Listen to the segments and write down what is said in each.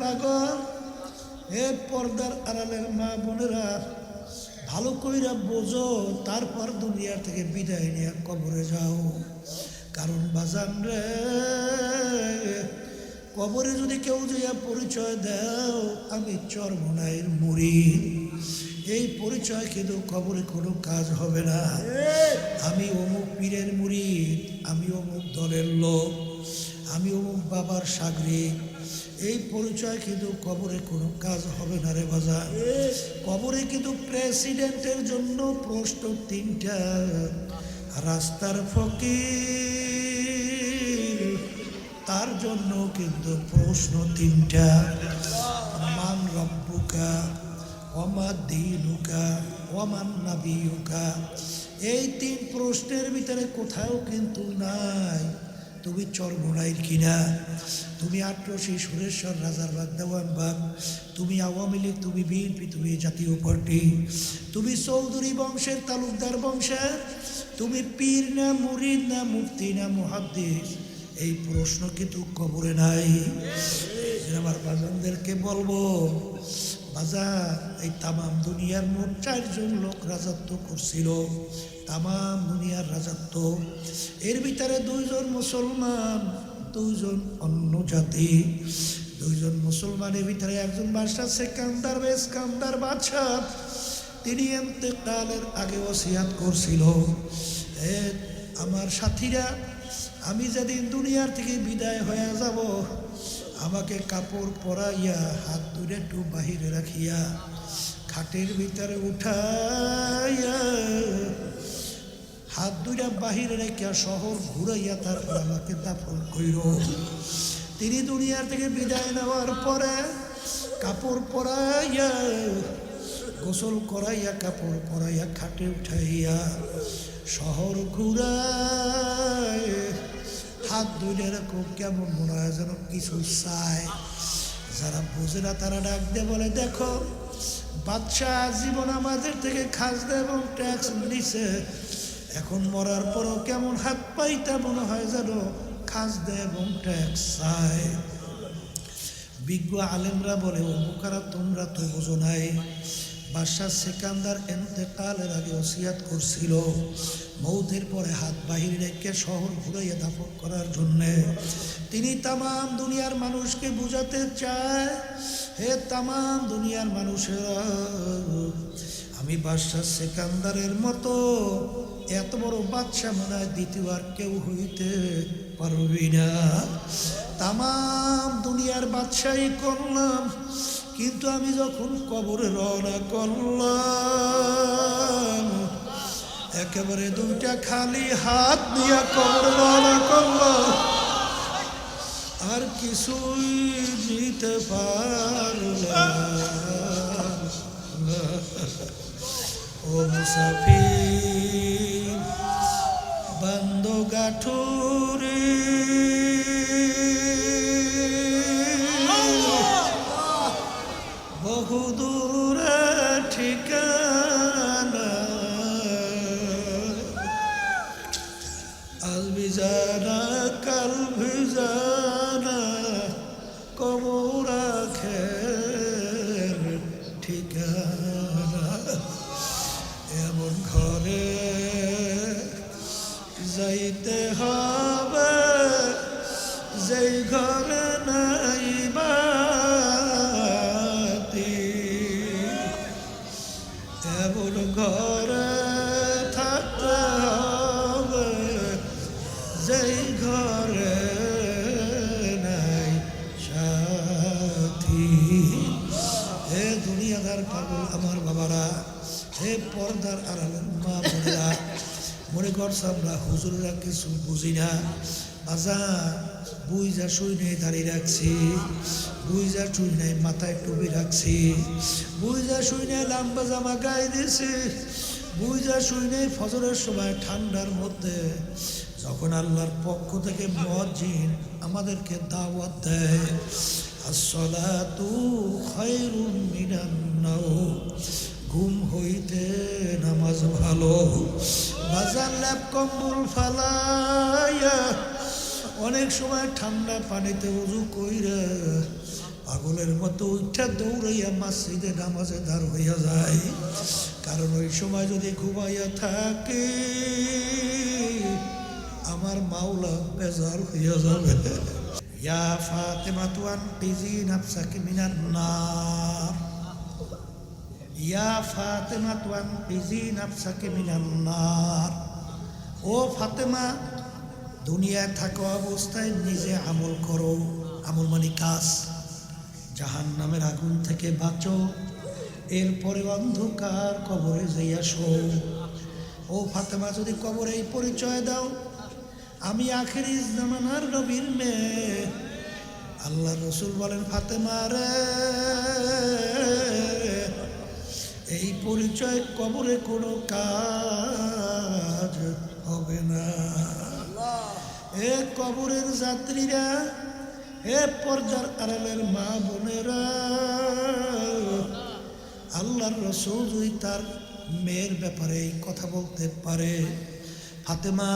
পাগল। এ পর্দার আড়ালের মা বোনেরা, ভালো কইরা বোঝো, তারপর দুনিয়া থেকে বিদায় নিয়ে কবরে যাও। কারণ বাজান রে, কবরে যদি কেউ যাইয়া পরিচয় দেও, আমি চরমনাইয়ের মুড়ি এই পরিচয় কিন্তু কবরে কোনো কাজ হবে না। আমি অমুক পীরের মুড়ি আমি অমুক দলের লোক, আমি অমুক বাবার সাগরিক। এই পরিচয় কিন্তু কবরে কোনো কাজ হবে না রে বাজার। কবরে কিন্তু প্রেসিডেন্টের জন্য প্রশ্ন তিনটা। রাস্তার ফকির তার জন্য কিন্তু প্রশ্ন তিনটা। মান রব্বুকা অমা দিনুকা অমান নাবিউকা। এই তিন প্রশ্নের ভিতরে কোথাও কিন্তু নাই। তুমি চর চরমোনাইর কিনা? তুমি আটরশি সুরেশ্বর রাজার বাগ বাগ। তুমি আওয়ামী লীগ, তুমি বিএনপি, তুমি জাতীয় পার্টি। তুমি চৌধুরী বংশের তালুকদার বংশের। তুমি পীর না মুরিদ না মুফতি না মুহাদ্দিস। এই প্রশ্ন কিন্তু কবরে নাই। আমার বাজানদেরকে বলব বাজার, এই তামাম দুনিয়ার মোট চারজন লোক রাজত্ব করছিল। তামাম দুনিয়ার রাজত্ব। এর ভিতরে দুইজন মুসলমান, দুইজন অন্য জাতি। দুইজন মুসলমানের ভিতরে একজন বাদশাহ সেকান্দার বেসকান্দার বাদশাহ। তিনি এতেকালের আগে ওসিয়াত করছিল। আমার সাথীরা, আমি যেদিন দুনিয়ার থেকে বিদায় হয়ে যাব আমাকে কাপড় পরাইয়া হাত দূরে একটু বাহিরে রাখিয়া খাটের ভিতরে উঠাইয়া হাত দুইটা বাহিরে রেখে শহর ঘুরাইয়া তারপর আমাকে দাফন কইর তিনি দুনিয়ার থেকে বিদায় নেওয়ার পরে কাপড় পরাইয়া, গোসল করাইয়া, কাপড় পরাইয়া খাটে উঠাইয়া শহর ঘুরায়। হাত ধুইলে এরকম কেমন মনে হয় যেন কিছু চায় যারা বোঝে না তারা ডাক দিয়ে বলে, দেখো, বাচ্চা জীবন আমাদের থেকে খাজনা এবং ট্যাক্স নিছে। এখন মরার পরও কেমন হাত পাইতা মনে হয় যেন খাজনা এবং ট্যাক্স চায় বিজ্ঞ আলেমরা বলে অমুকারা তোমরা তো বোঝো নাই। বাদশাহ সেকান্দার এন্তেকালের আগে ওসিয়াত করছিল। মৌতের পরে হাত বাহির রেখে শহর ঘুরাইয়া দাফন করার জন্যে। তিনি তামাম দুনিয়ার মানুষকে বুঝাতে চায়, হে তামাম দুনিয়ার মানুষেরা, আমি বাদশাহ সেকান্দারের মতো এত বড় বাদশাহ মনে হয় দ্বিতীয় আর কেউ হইতে পারবি না। তামাম দুনিয়ার বাদশাহী করলাম কিন্তু আমি যখন কবরে রওনা করলাম, একেবারে দুইটা খালি হাত দিয়া কবরে রওনা করলাম, আর কিছুই নিতে পারলাম। ও মুসাফির বন্ধ গাঠুরি আমরা হুজুররা কিছু বুঝি না। বাজার বুইজা শুই নেই দাঁড়িয়ে রাখছি। বুইজা শুই নেই মাথায় টুপি রাখছি। বুইজা শুই নেই লাম্বা জামা গায়ে দিয়েছি। বুইজা শুই নেই ফজরের সময় ঠান্ডার মধ্যে যখন আল্লাহর পক্ষ থেকে মজিন আমাদেরকে দাওয়াত দেয়, আসসালাতু খায়রুম মিনান নাওম। ঘুম হইতে নামাজ ভালো। বাজার ল্যাপ কম্বল ফালাইয়া অনেক সময় ঠান্ডা পানিতে উজু কইরা পাগলের মতো উঠা দৌড়াইয়া মসজিদে নামাজে দাঁড় হইয়া যায়। কারণ ওই সময় যদি ঘুমাইয়া থাকে, আমার মাওলা বেজার হইয়া যাবে। ইয়া ফাতেমা তুয়ান টিজি নাফসাকে মিনার নার। ইয়া ফাতেমা তুয়ান টিজি নাফসাকে মিনার নার। ও ফাতেমা, দুনিয়ায় থাকা অবস্থায় নিজে আমল করো, আমল মানে কাজ। জাহান নামের আগুন থেকে বাঁচো, এরপরে অন্ধকার কবরে যাইয়া শো। ও ফাতেমা, যদি কবরে পরিচয় দাও, আমি আখেরি জামানার নবীর মেয়ে। আল্লাহ রসুল বলেন, ফাতেমা রে এই পরিচয় কবরে কোনো কাজ হবে না। এ কবরের যাত্রীরা, এ পর্দার আড়ালের মা বোনেরা, আল্লাহর রসুল তার মেয়ের ব্যাপারে এই কথা বলতে পারে, ফাতেমা,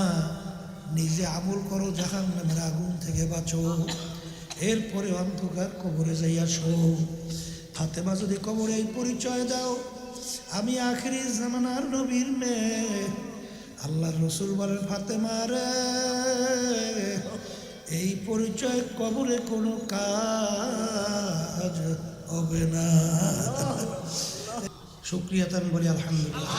নিজে আমল করো জাহান নামের আগুন থেকে বাঁচো। এরপরে অন্ধকার কবরে যাইয়া শো ফাতেমা যদি কবরে এই পরিচয় দাও আমি আখেরি জামানার নবীর মেয়ে। আল্লাহর রসুল বলেন, ফাতেমা রে, এই পরিচয় কবরে কোনো কাজ হবে না। শুক্রিয়া তান বলি, আলহামদুলিল্লাহ।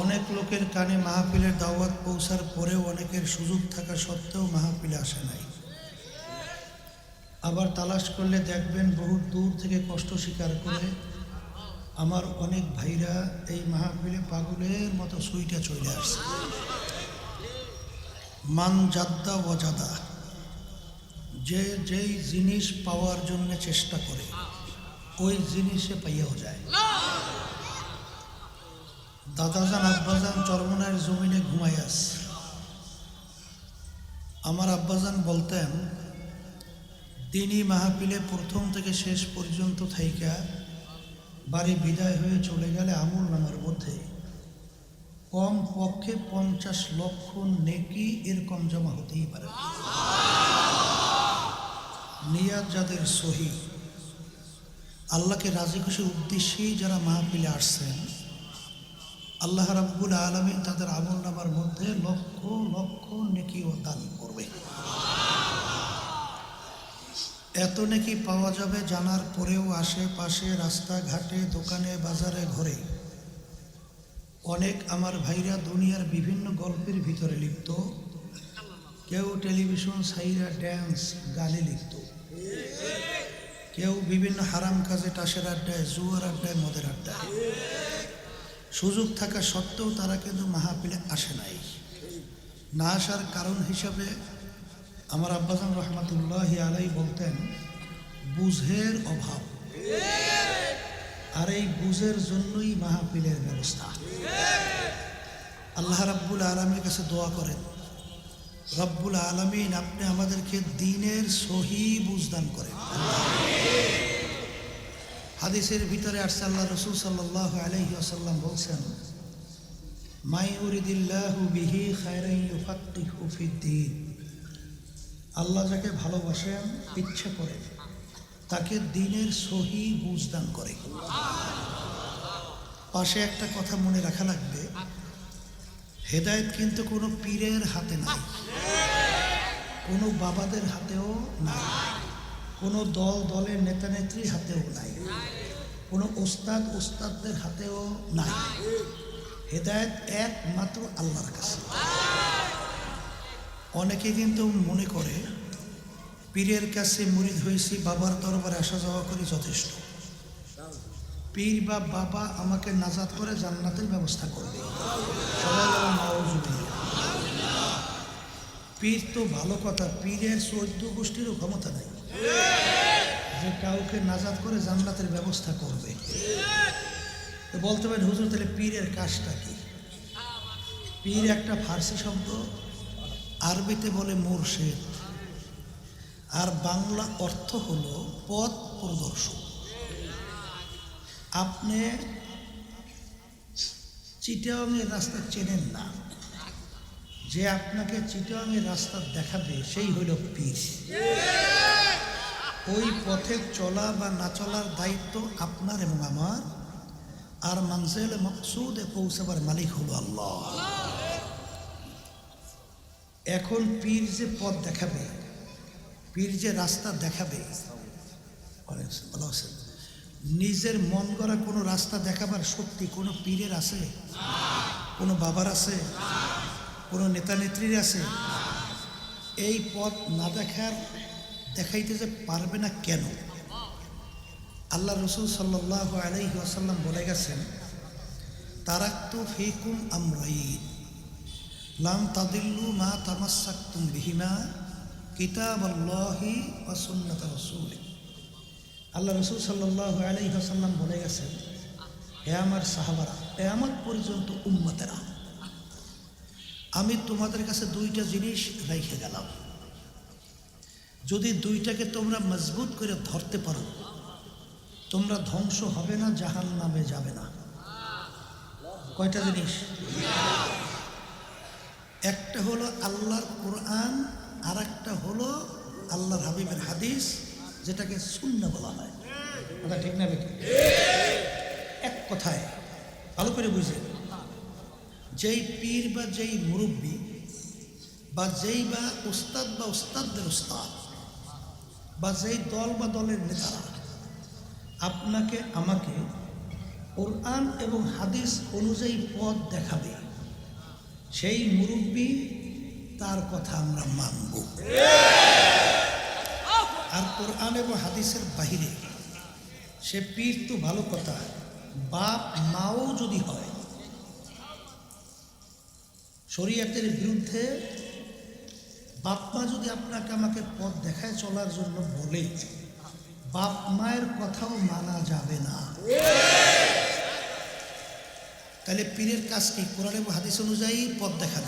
অনেক লোকের কানে মাহফিলের দাওয়াত পৌঁছার পরেও অনেকের সুযোগ থাকা সত্ত্বেও মাহফিলে আসে নাই। আবার তালাশ করলে দেখবেন বহু দূর থেকে কষ্ট স্বীকার করে আমার অনেক ভাইরা এই মাহফিলে পাগলের মতো সুইটা চলে আসছে। মান জাদ্দা ওয়াজাদা যে যেই জিনিস পাওয়ার জন্য চেষ্টা করে, ওই জিনিসে পাইয়াও যায়। দাদাজান, আব্বাজান চরমনার জমিনে ঘুমাই আছে আমার আব্বাজান বলতেন দিনই মাহফিলে প্রথম থেকে শেষ পর্যন্ত থাইকা বাড়ি বিদায় হয়ে চলে গেলে আমুল নামার মধ্যে। কম পক্ষে পঞ্চাশ লক্ষ নেকি এরকম জমা হতেই পারে। নিয়াত যাদের সহি, আল্লাহকে রাজি খুশির উদ্দেশ্যেই যারা মাহফিলে আসছেন, আল্লাহ রাব্বুল আলমী তাদের আমল নামার মধ্যে লক্ষ লক্ষ নেকি ও দান করবে। এত নাকি পাওয়া যাবে জানার পরেও আশেপাশে রাস্তাঘাটে, দোকানে, বাজারে, ঘরে? অনেক আমার ভাইরা দুনিয়ার বিভিন্ন গল্পের ভিতরে লিপ্ত। কেউ টেলিভিশন সাইরা ড্যান্স গানে লিপ্ত। কেউ বিভিন্ন হারাম কাজে টাসের আড্ডায়, জুয়ার আড্ডায়, মদের আড্ডায়। সুযোগ থাকা সত্ত্বেও তারা কিন্তু মাহফিলে আসে নাই। না আসার কারণ হিসাবে আমার আব্বাসান রহমতুল্লাহ আলাই বলতেন, বুঝের অভাব। আর এই বুঝের জন্যই মাহফিলের ব্যবস্থা। আল্লাহ রাব্বুল আলমীর কাছে দোয়া করেন, রব্বুল আলমিন আপনি আমাদেরকে দিনের সহি বুঝদান করেন। হাদিসের ভিতরে আসছে রসুল সাল্লাহ আলহি আসাল্লাম বলছেন মাই উরিদিল্লাহু বিহি খায়রাই ফিদ্দিন আল্লাহ যাকে ভালোবাসেন, ইচ্ছা করে তাকে দিনের সহি বুঝদান করে। পাশে একটা কথা মনে রাখা লাগবে, হেদায়েত কিন্তু কোনো পীরের হাতে নাই, কোনো বাবাদের হাতেও নাই, কোনো দল, দলের নেতা, নেত্রীর হাতেও নাই, কোনো ওস্তাদ, ওস্তাদদের হাতেও নাই। হেদায়েত একমাত্র আল্লাহর কাছে। অনেকে কিন্তু মনে করে, পীরের কাছে মুরিদ হয়েছি, বাবার দরবারে আসা যাওয়া করি যথেষ্ট। পীর বা বাবা আমাকে নাজাত করে জান্নাতের ব্যবস্থা করবে। পীর তো ভালো কথা, পীরের চৌদ্দ গোষ্ঠীরও ক্ষমতা নেই। যে কাউকে নাজাত করে জান্নাতের ব্যবস্থা করবে। বলতে পারেন, হুজুর, তাহলে পীরের কাজটা কি? পীর একটা ফার্সি শব্দ আরবিতে বলে মোরশেদ। আর বাংলা অর্থ হলো পথ প্রদর্শক। আপনি চিটাংয়ের রাস্তা চেনেন না। যে আপনাকে চিটাঙের রাস্তা দেখাবে, সেই হইল পীর। ওই পথে চলা বা না চলার দায়িত্ব আপনার এবং আমার। আর মানজেল মকসুদে পৌঁছাবার মালিক হলো আল্লাহ। এখন পীর যে পথ দেখাবে, পীর যে রাস্তা দেখাবে, নিজের মন করা কোনো রাস্তা দেখাবার শক্তি কোনো পীরের আছে? কোনো বাবার আছে? কোনো নেতা নেত্রীর আছে? এই পথ না দেখার, দেখাইতে যে পারবে না কেন? আল্লাহ রসুল সাল্লাহ আলাইহি আসাল্লাম বলে গেছেন, তারাক্তু ফিকুম আমরাইন। লাম তাদিল্লু মা তামাসাক্তুম বিহিমা কিতাব আল্লাহি ওয়া সুন্নাত রসুল। আল্লাহ রসুল সাল্লাহ আলাইহি আসাল্লাম বলে গেছেন, হে আমার সাহাবারা হে আমার পর্যন্ত উম্মতেরা, আমি তোমাদের কাছে দুইটা জিনিস রেখে গেলাম। যদি দুইটাকে তোমরা মজবুত করে ধরতে পারো, তোমরা ধ্বংস হবে না জাহান নামে যাবে না। কয়টা জিনিস? একটা হলো আল্লাহর কোরআন আর একটা হলো আল্লাহর হাবিবের হাদিস, যেটাকে শূন্য বলা হয়। কথা ঠিক না বেটি এক কথায়, ভালো করে বুঝে যেই পীর বা যেই মুরব্বী বা যেই বা উস্তাদ বা উস্তাদদের উস্তাদ বা যেই দল বা দলের নেতারা, আপনাকে, আমাকে কোরআন এবং হাদিস অনুযায়ী পথ দেখাবে। সেই মুরব্বী, তার কথা আমরা মানব। আর কোরআন এবং হাদিসের বাহিরে, সে পীর তো ভালো কথা, বাপ মাও যদি হয়, শরীয়তের বিরুদ্ধে বাপ মা যদি আপনাকে আমাকে পথ দেখায় চলার জন্য বলে, বাপ মায়ের কথাও মানা যাবে না। তাহলে পীরের কাজ কি? কোরআন এবং হাদিস অনুযায়ী পথ দেখাবে।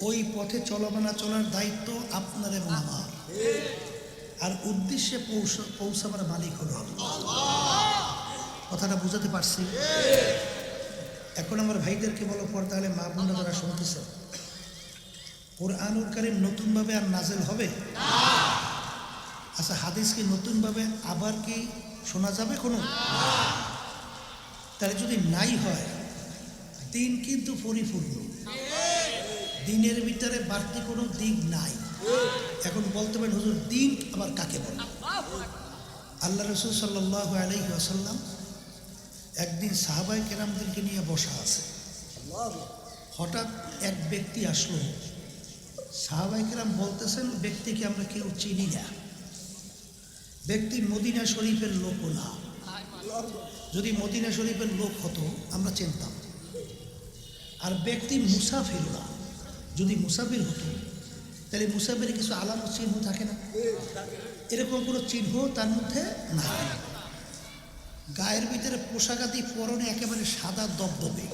ওই পথে চলবানা চলার দায়িত্ব আপনার এবং আমার। আর উদ্দেশ্যে পৌঁছ- পৌঁছাবার মালিক হলো। কথাটা বুঝাতে পারছি? এখন আমার ভাইদেরকে বলো পর তাহলে মা বোনরা যারা শুনতেছে, কোরআনুল কারিম নতুনভাবে আর নাজেল হবে? আচ্ছা হাদিস কি নতুনভাবে আবার কি শোনা যাবে কোনো? তাহলে যদি নাই হয়, দিন কিন্তু পরিপূর্ণ। দিনের ভিতরে বাড়তি কোনো দিক নাই। এখন বলতে পারেন, হুজুর, দিন আবার কাকে বলে? আল্লাহ রসুল সাল্লাহ আলহি আসাল্লাম একদিন সাহাবাই কেরামদেরকে নিয়ে বসা আছে। হঠাৎ এক ব্যক্তি আসলো। সাহাবাই কেরাম বলতেছেন, ব্যক্তিকে আমরা কেউ চিনি না। ব্যক্তি মদিনা শরীফের লোক না। যদি মদিনা শরীফের লোক হতো, আমরা চিনতাম। আর ব্যক্তি মুসাফির না যদি মুসাফির হতো, তাহলে মুসাফিরের কিছু আলাম চিহ্ন থাকে না? এরকম কোনো চিহ্ন তার মধ্যে না গায়ের ভিতরে পোশাকাদি পরনে একেবারে সাদা দবদবে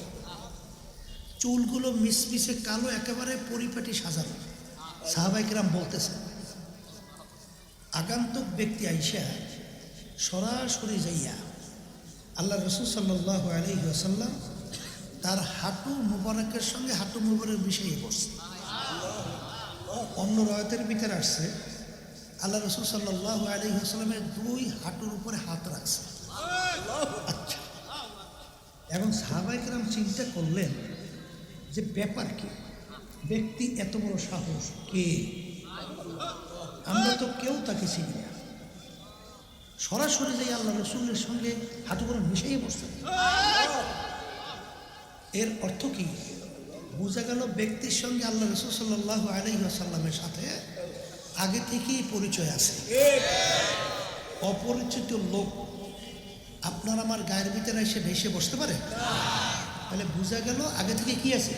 চুলগুলো মিসমিসে কালো, একেবারে পরিপাটি সাজানো। সাহাবাইকেরাম বলতেছে আগান্তক ব্যক্তি আইসা সরাসরি যাইয়া আল্লাহ রসুল সাল্লাহ আলহি আসাল্লাম তার হাঁটু মুবারকের সঙ্গে হাঁটু মুবারক মিশিয়ে বসছে অন্য রয়তের ভিতরে আসছে আল্লাহ রসুল সাল্লাহ আলহি আসাল্লামের দুই হাঁটুর উপরে হাত রাখছে। আচ্ছা। এখন সাহাবাইকেরাম চিন্তা করলেন যে ব্যাপার কি? ব্যক্তি এত বড় সাহস কে? আমরা তো কেউ তাকে চিনি না। সরাসরি যাই আল্লাহ রসুলের সঙ্গে হাঁটু করে মিশিয়ে বসতেন এর অর্থ কি? বোঝা গেল ব্যক্তির সঙ্গে আল্লাহ রসুল সাল্লাহ আলহিহাসাল্লামের সাথে আগে থেকেই পরিচয় আছে। অপরিচিত লোক আপনার আমার গায়ের ভিতরে এসে ভেসে বসতে পারে? তাহলে বোঝা গেল আগে থেকে কি আছে?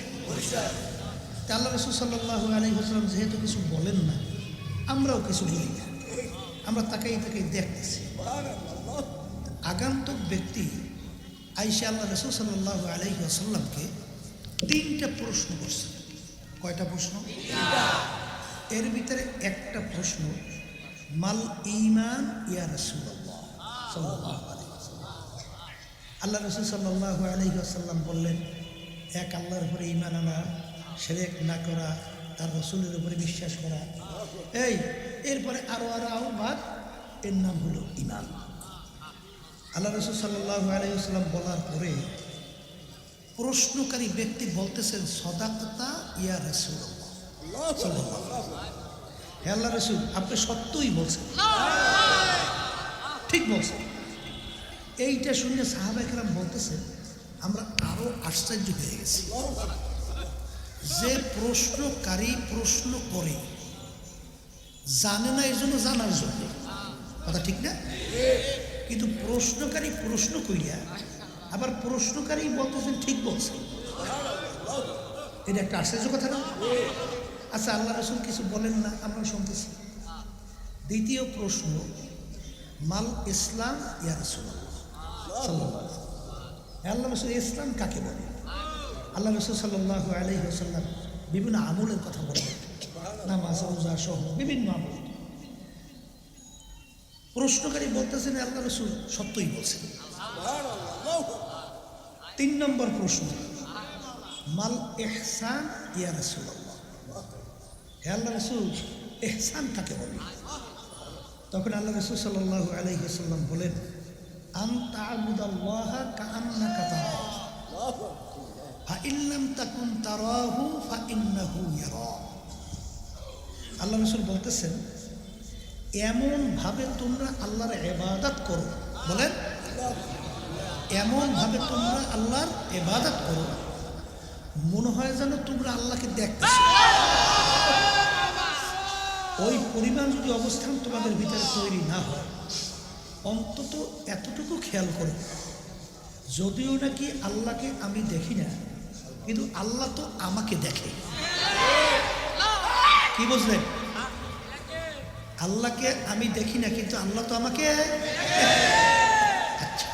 আল্লাহ রসুল সাল্লাহ আলহিহাসাল্লাম যেহেতু কিছু বলেন না, আমরাও কিছু বলি না। আমরা তাকাই তাকাই দেখতেছি। আগান্তক ব্যক্তি আইসা আল্লাহ রসুল সাল্লাহ আলহি আসাল্লামকে তিনটা প্রশ্ন করছে। কয়টা প্রশ্ন? এর ভিতরে একটা প্রশ্ন, মাল ইমান ইয়া রসুল্লাহ সাল্লাহ আল্লাহ রসুল সাল্লাহ আলহি আসাল্লাম বললেন, এক আল্লাহর উপরে ইমান আনা, সেরেক না করা, তার রসুলের উপরে বিশ্বাস করা। এই, এরপরে আরও আরও আহ্বাদ এর নাম হলো ইমান আল্লাহ রসুল সাল্লাহ আলাইসাল্লাম বলার পরে প্রশ্নকারী ব্যক্তি বলতেছেন সদাকতা ইয়া রসুল হ্যাঁ আল্লাহ রসুল আপনি সত্যই বলছেন। ঠিক বলছেন। এইটা শুনে সাহাবাইকরাম বলতেছেন আমরা আরও আশ্চর্য হয়ে গেছি। যে প্রশ্নকারী প্রশ্ন করে জানে না এই জন্য জানার জন্য। কথা ঠিক না? কিন্তু প্রশ্নকারী প্রশ্ন কইয়া আবার প্রশ্নকারী বলতেছেন ঠিক বলছে। এটা একটা আশ্চর্য কথা না? আচ্ছা আল্লাহ রসুল কিছু বলেন না, আমরা শুনতেছি। দ্বিতীয় প্রশ্ন, মাল ইসলাম ইয়া রসুল আল্লাহ রসুল ইসলাম কাকে বলে? আল্লাহ রসুল সাল্লাহ আলহি আসাল্লাম বিভিন্ন আমলের কথা বলেন। নামাজ, রোজা সহ বিভিন্ন আমল। প্রশ্নকারী বলতেছেন, আল্লাহ রসুল সত্যই বলছেন। তিন নম্বর প্রশ্ন, মাল এহসান ইয়া রসুল হে আল্লাহ রসুল এহসান কাকে বলে? তখন আল্লাহ রসুল সাল্লাহ আলহিহাল্লাম বলেন আল্লাহ রসুল বলতেছেন এমনভাবে তোমরা আল্লাহর এবাদত করো। বলেন। এমনভাবে তোমরা আল্লাহর এবাদত করো, মনে হয় যেন তোমরা আল্লাহকে দেখতেছো ওই পরিমাণ যদি অবস্থান তোমাদের ভিতরে তৈরি না হয়, অন্তত এতটুকু খেয়াল করো। যদিও নাকি আল্লাহকে আমি দেখি না, কিন্তু আল্লাহ তো আমাকে দেখে। কি বুঝলেন? আল্লাহকে আমি দেখি না, কিন্তু আল্লাহ তো আমাকে আচ্ছা।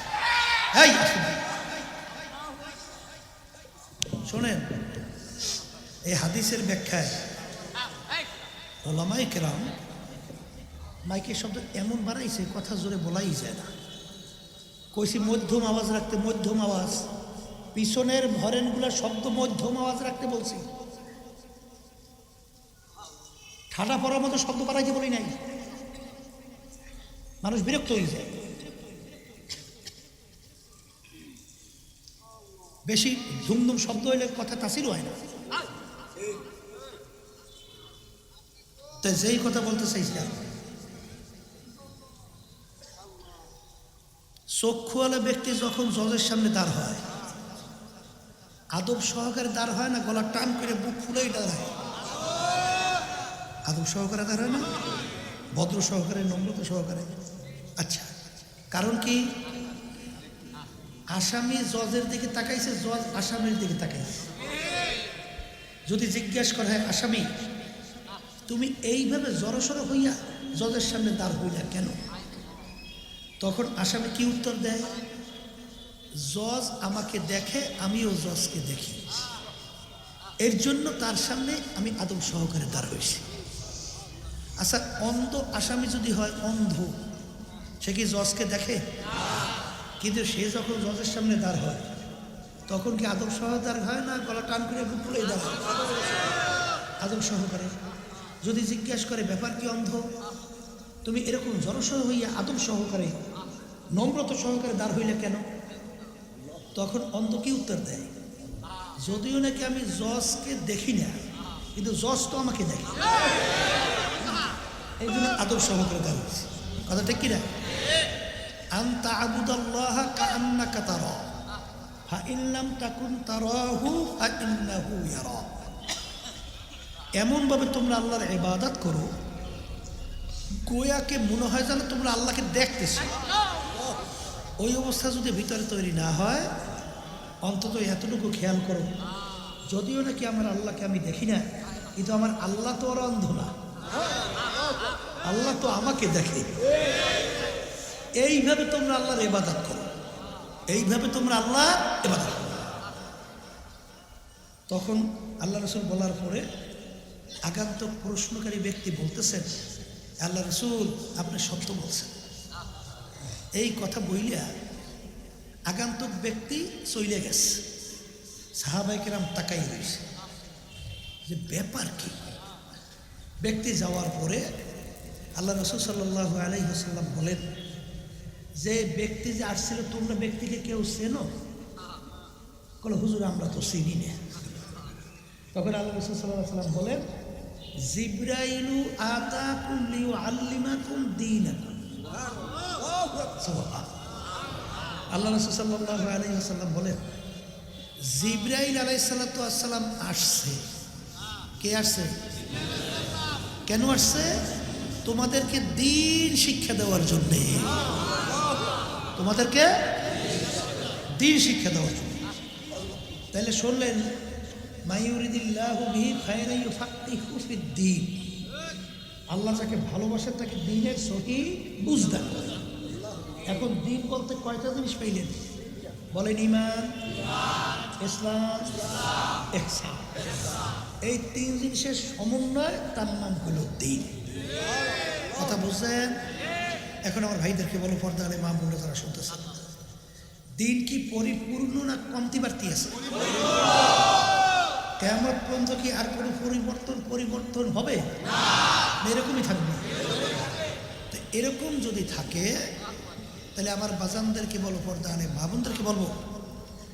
শোনেন, এই হাদিসের ব্যাখ্যায় ওলামাই কেরাম মাইকের শব্দ এমন বাড়াইছে, কথা জোরে বলাই যায় না। কইছি মধ্যম আওয়াজ রাখতে, মধ্যম আওয়াজ। পিছনের ভরেনগুলো শব্দ মধ্যম আওয়াজ রাখতে বলছি। ঠাডা পড়ার মতো শব্দ বাড়াইতে বলি নাই। মানুষ বিরক্ত হয়ে যায়। বেশি ধুমধুম শব্দ হইলে কথা তাসিরও হয় না। তো যেই কথা বলতে চাইছিলাম, চক্ষুওয়ালা ব্যক্তি যখন জজের সামনে দাঁড় হয়, আদব সহকারে দাঁড় হয় না, গলা টান করে বুক ফুলেই দাঁড় হয় আদব সহকারে হয় না? ভদ্র সহকারে, নম্রতা সহকারে? আচ্ছা কারণ কি? আসামি জজের দিকে তাকাইছে, জজ আসামির দিকে তাকাইছে। যদি জিজ্ঞাসা করা, হয়, আসামি, তুমি এইভাবে জড়সড় হইয়া জজের সামনে দাঁড় হইলা কেন? তখন আসামি কি উত্তর দেয়? জজ আমাকে দেখে, আমিও জজকে দেখি। এর জন্য তার সামনে আমি আদম সহকারে দাঁড় হয়েছি আচ্ছা অন্ধ আসামি যদি হয়, অন্ধ, সে কি জজকে দেখে? কিন্তু সে যখন জজের সামনে দাঁড় হয়, তখন কি আদম সহকার হয় না গলা টান করে বুক ফুলে দাঁড়ায়? আদম সহকারে। যদি জিজ্ঞাসা করে, ব্যাপার কি অন্ধ? তুমি এরকম জনসহ হইয়া আদম সহকারে, নম্রত সহকারে দাঁড় হইলে কেন? তখন অন্ধ কি উত্তর দেয়? যদিও নাকি আমি জজকে দেখি না, কিন্তু জজ তো আমাকে দেখে। এই জন্য আদব সহকারে দাঁড় হয়েছে কথা ঠিক কিনা? আন্তা আবুদাল্লাহ কান্নাকা তারা। ফাইল্লাম তাকুন তারাহু ফাইন্নাহু ইয়ারা। এমনভাবে তোমরা আল্লাহর ইবাদত করো, গোয়াকে মনে হয় যেন তোমরা আল্লাহকে দেখতেছো। ওই অবস্থা যদি ভিতরে তৈরি না হয়, অন্তত এতটুকু খেয়াল করো। যদিও নাকি আমার আল্লাহকে আমি দেখি না কিন্তু আমার আল্লাহ তো ওর অন্ধ না। আল্লাহ তো আমাকে দেখে। এইভাবে তোমরা আল্লাহর এবাদত করো। এইভাবে তোমরা আল্লাহ এবাদত করো। তখন আল্লাহ রসুল বলার পরে আগান্তক প্রশ্নকারী ব্যক্তি বলতেছেন, আল্লাহ রসুল, আপনি সত্য বলছেন। এই কথা বইলিয়া আগন্তুক ব্যক্তি চইলে গেছে। সাহাবাইকেরাম তাকাই রয়েছে যে ব্যাপার কি? ব্যক্তি যাওয়ার পরে আল্লাহ রসুল সাল্লাহ আলহিহাসাল্লাম বলেন, যে ব্যক্তি যে আসছিল, তোমরা ব্যক্তিকে কেউ চেনো? বলে হুজুর, আমরা তো চিনি না। তখন আল্লাহ রসুল সাল্লাহ সাল্লাম বলেন, জিব্রাইলু আতা কুমলিউ আল্লিমাকুম দিন আল্লাহ রসুল সাল্লাহ আলহিহাসাল্লাম বলেন, জিব্রাইল আলাইসাল্লাম আসছে। কে আসছে? কেন আসছে? তোমাদেরকে দিন শিক্ষা দেওয়ার জন্যে। তোমাদেরকে দিন শিক্ষা দেওয়ার জন্য। তাহলে শুনলেন ফিদ্দিন আল্লাহ যাকে ভালোবাসেন তাকে দিনের সহি বুঝদান এখন দিন বলতে কয়টা জিনিস পাইলেন? বলেন, ইমান, ইসলাম, ইহসান। এই তিন জিনিসের সমন্বয় তার নাম হলো দিন। কথা বুঝছেন এখন আমার ভাইদেরকে বলো, পর্দা আলে মা তারা শুনতেছে। দিন কি পরিপূর্ণ না কমতি বাড়তি আছে? কেমন পর্যন্ত কি আর কোনো পরিবর্তন পরিবর্তন হবে? এরকমই থাকবে। তো এরকম যদি থাকে, তাহলে আমার বাজানদেরকে বলো, পর্দা আলে মা বোনদেরকে বলব।